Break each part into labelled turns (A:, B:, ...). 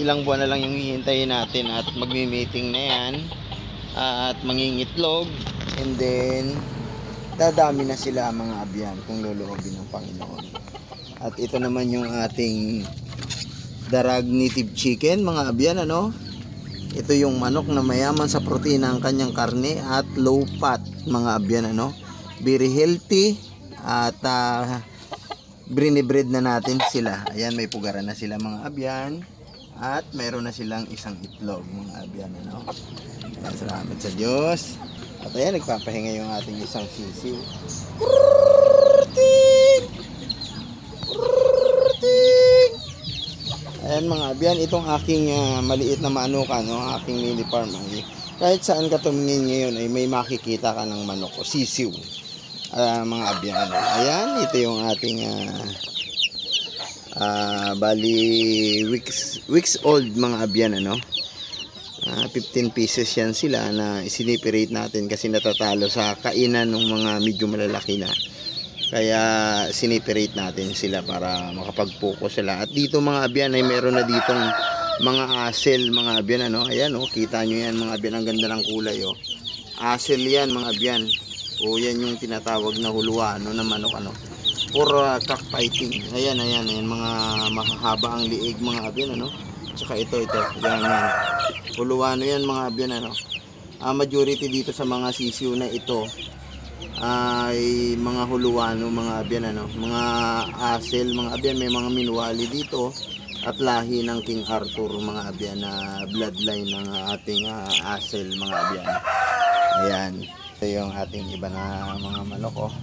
A: Ilang buwan na lang yung hihintayin natin at magmi-meeting na yan at mangingitlog and then dadami na sila mga abyan kung loloobin ng Panginoon. At ito naman yung ating darag native chicken mga abyan ano. Ito yung manok na mayaman sa protina ang kanyang karne at low fat mga abyan ano. Very healthy at uh, brinibreed na natin sila. Ayan may pugaran na sila mga abyan at mayroon na silang isang itlog mga abyan ano. Ayan, salamat sa Diyos. At ayan, nagpapahinga yung ating isang sisiw. Ayan mga abyan, itong aking ah, maliit na manukan, no, aking mini farm. Ay, kahit saan ka tumingin ngayon ay may makikita ka ng manok o sisiw. Ah, mga abyan. Ayan, ito yung ating ah, ah, bali weeks, weeks old mga abyan ano. Ah, 15 pieces yan sila na isiniperate natin kasi natatalo sa kainan ng mga medyo malalaki na. Kaya siniperate natin sila para makapag-focus sila. At dito mga abyan ay meron na ditong mga asel mga abyan ano. Ayan oh, kita nyo yan mga abyan. Ang ganda ng kulay oh. Asel yan mga abyan. O yan yung tinatawag na huluwa ano, na manok ano. For uh, cockfighting. Ayan, ayan, ayan. Mga mahahaba ang liig mga abyan ano. Tsaka ito, ito. Yan, yan. Huluwano yan mga abyan ano. Ah, majority dito sa mga sisiw na ito ay mga huluwano mga abyan ano. Mga asel mga abyan. May mga minwali dito at lahi ng King Arthur mga abyan na bloodline ng ating ah, asel mga abyan. Ayan. Ito yung ating iba na mga manok oh.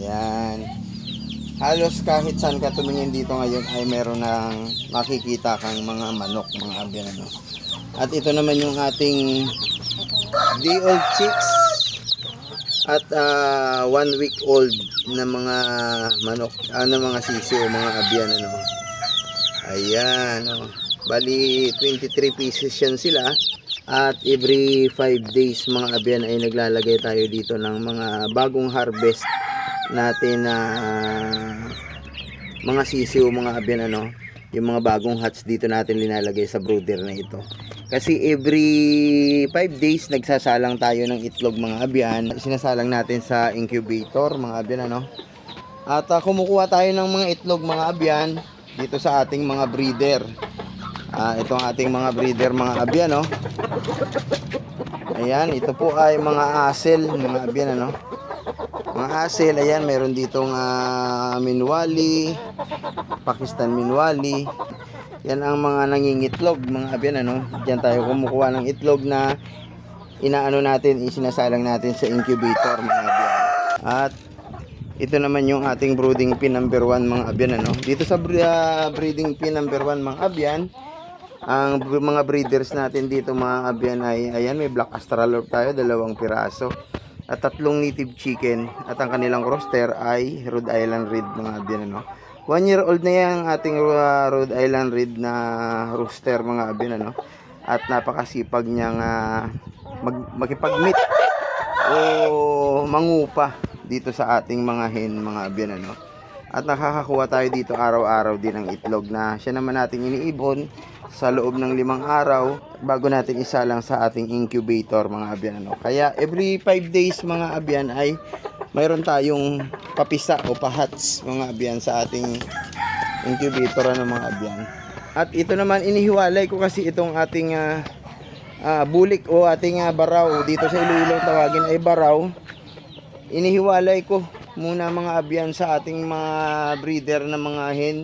A: Ayan halos kahit saan ka tumingin dito ngayon ay meron ng makikita kang mga manok, mga abyan ano. At ito naman yung ating day old chicks at ah, one week old na mga manok, na mga sisiw, mga abyan ano. Ayan, oh. Bali 23 pieces yan sila. At every 5 days mga abyan ay naglalagay tayo dito ng mga bagong harvest natin na mga sisiw mga abyan ano yung mga bagong hats dito natin linalagay sa brooder na ito. Kasi every 5 days nagsasalang tayo ng itlog mga abyan. Sinasalang natin sa incubator mga abyan ano. At ah, kumukuha tayo ng mga itlog mga abyan dito sa ating mga breeder. Ah, ito ang ating mga breeder mga abyan no ayan ito po ay mga asel mga abyan ano mga asil, ayan, meron ditong ah, minwali, Pakistan minwali. Yan ang mga nangingitlog, mga abyan, ano. Diyan tayo kumukuha ng itlog na inaano natin, isinasalang natin sa incubator, mga abyan. At ito naman yung ating brooding pin number 1, mga abyan, ano. Dito sa ah, breeding pin number 1, mga abyan, ang mga breeders natin dito, mga abyan, ay, ayan, may black australorp tayo, dalawang piraso at tatlong native chicken at ang kanilang roster ay Rhode Island Red mga abyan ano. One year old na yan ating uh, Rhode Island Red na rooster mga abyan ano. At napakasipag niyang uh, mag, makipag-meet o mangupa dito sa ating mga hen mga abyan ano. At nakakakuha tayo dito araw-araw din ng itlog na siya naman natin iniibon sa loob ng limang araw bago natin isalang sa ating incubator mga abyan ano. Kaya every 5 days mga abyan ay mayroon tayong papisa o pahats mga abyan sa ating incubator ano mga abyan. At ito naman inihiwalay ko kasi itong ating ah, ah, bulik o ating ah, baraw dito sa Iloilo tawagin ay baraw. Inihiwalay ko muna mga abyan sa ating mga breeder na mga hen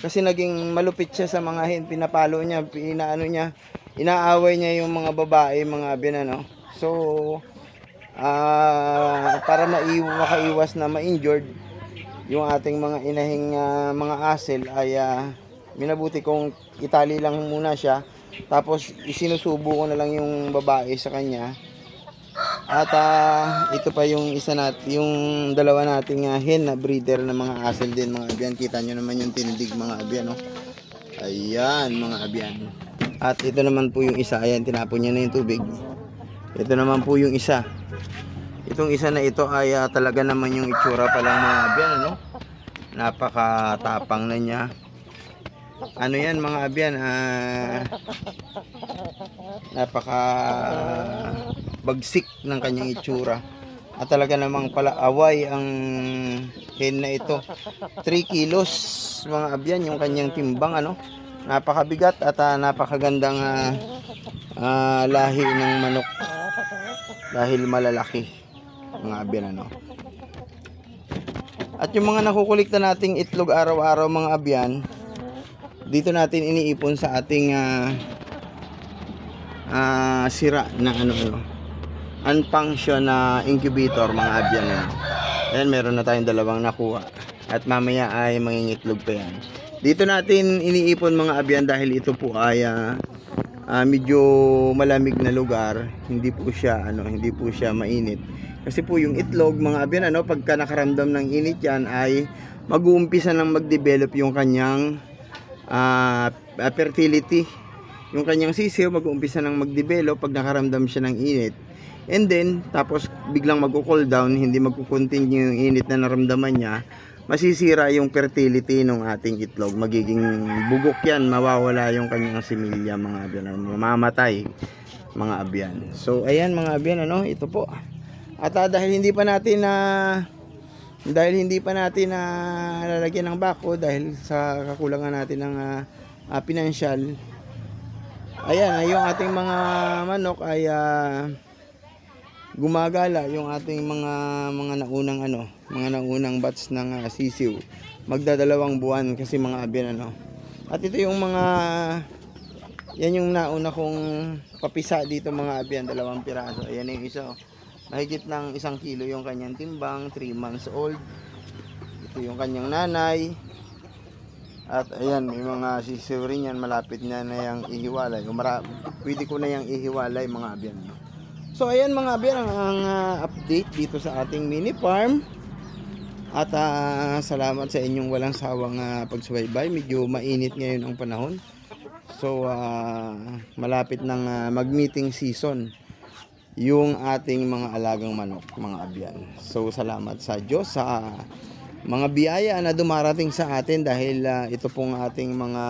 A: kasi naging malupit siya sa mga hen pinapalo niya pinaano niya inaaway niya yung mga babae mga abyan ano so ah para maiw makaiwas na ma-injured yung ating mga inahing ah, mga asel ay ah, minabuti kong itali lang muna siya tapos isinusubo ko na lang yung babae sa kanya at ah, ito pa yung isa nat yung dalawa nating ah, hen na breeder na mga asel din mga abyan. Kita nyo naman yung tindig mga abyan, no? Ayan, mga abyan. At ito naman po yung isa. Ayan, tinapon niya na yung tubig. Ito naman po yung isa. Itong isa na ito ay ah, talaga naman yung itsura pa lang mga abyan, ano? Napakatapang na niya. ano yan mga abyan, ah, napaka bagsik ng kanyang itsura. At talaga namang pala away ang hen na ito. 3 kilos mga abyan yung kanyang timbang ano. Napakabigat at ah, napakagandang ah, ah, lahi ng manok. Dahil malalaki mga abyan ano. At yung mga nakukulikta nating itlog araw-araw mga abyan, dito natin iniipon sa ating ah, ah, sira na ano ano unfunction na incubator mga abyan yan. Ayan, meron na tayong dalawang nakuha. At mamaya ay mangingitlog pa yan. Dito natin iniipon mga abyan dahil ito po ay ah, ah, medyo malamig na lugar. Hindi po siya ano, hindi po siya mainit. Kasi po yung itlog mga abyan ano, pagka nakaramdam ng init yan ay mag-uumpisa nang mag-develop yung kanyang ah, fertility. Yung kanyang sisiw mag-uumpisa nang mag-develop pag nakaramdam siya ng init. And then, tapos biglang magko-cool down, hindi magko-continue yung init na naramdaman niya, masisira yung fertility ng ating itlog. Magiging bugok yan, mawawala yung kanyang similya mga abyan, ano, mamamatay mga abyan. So, ayan mga abyan, ano, ito po. At ah, dahil hindi pa natin na dahil hindi pa natin na lalagyan ng bako dahil sa kakulangan natin ng ah, ah, pinansyal ayan ah, yung ating mga manok ay ah, gumagala yung ating mga mga naunang ano mga naunang batch ng ah, sisiw. Magdadalawang buwan kasi mga abyan ano. At ito yung mga yan yung nauna kong papisa dito mga abyan dalawang piraso. Ayan yung isa oh. mahigit ng isang kilo yung kanyang timbang 3 months old. Ito yung kanyang nanay. At ayan may mga sisiw rin yan malapit na na yung ihiwalay. O mara, pwede ko na yung ihiwalay mga abyan ano. So ayan mga abyan ang, ang ah, update dito sa ating mini farm. At ah, salamat sa inyong walang sawang ah, pagsubaybay. Medyo mainit ngayon ang panahon. So ah, malapit ng ah, mag-meeting season yung ating mga alagang manok, mga abyan. So salamat sa Diyos sa mga biyaya na dumarating sa atin dahil ah, ito pong ating mga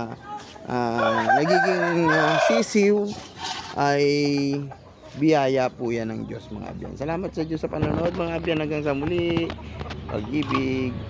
A: ah, nagiging ah, sisiw ay biyaya po yan ng Diyos mga abyan. Salamat sa Diyos sa panonood mga abyan hanggang sa muli. Pag-ibig.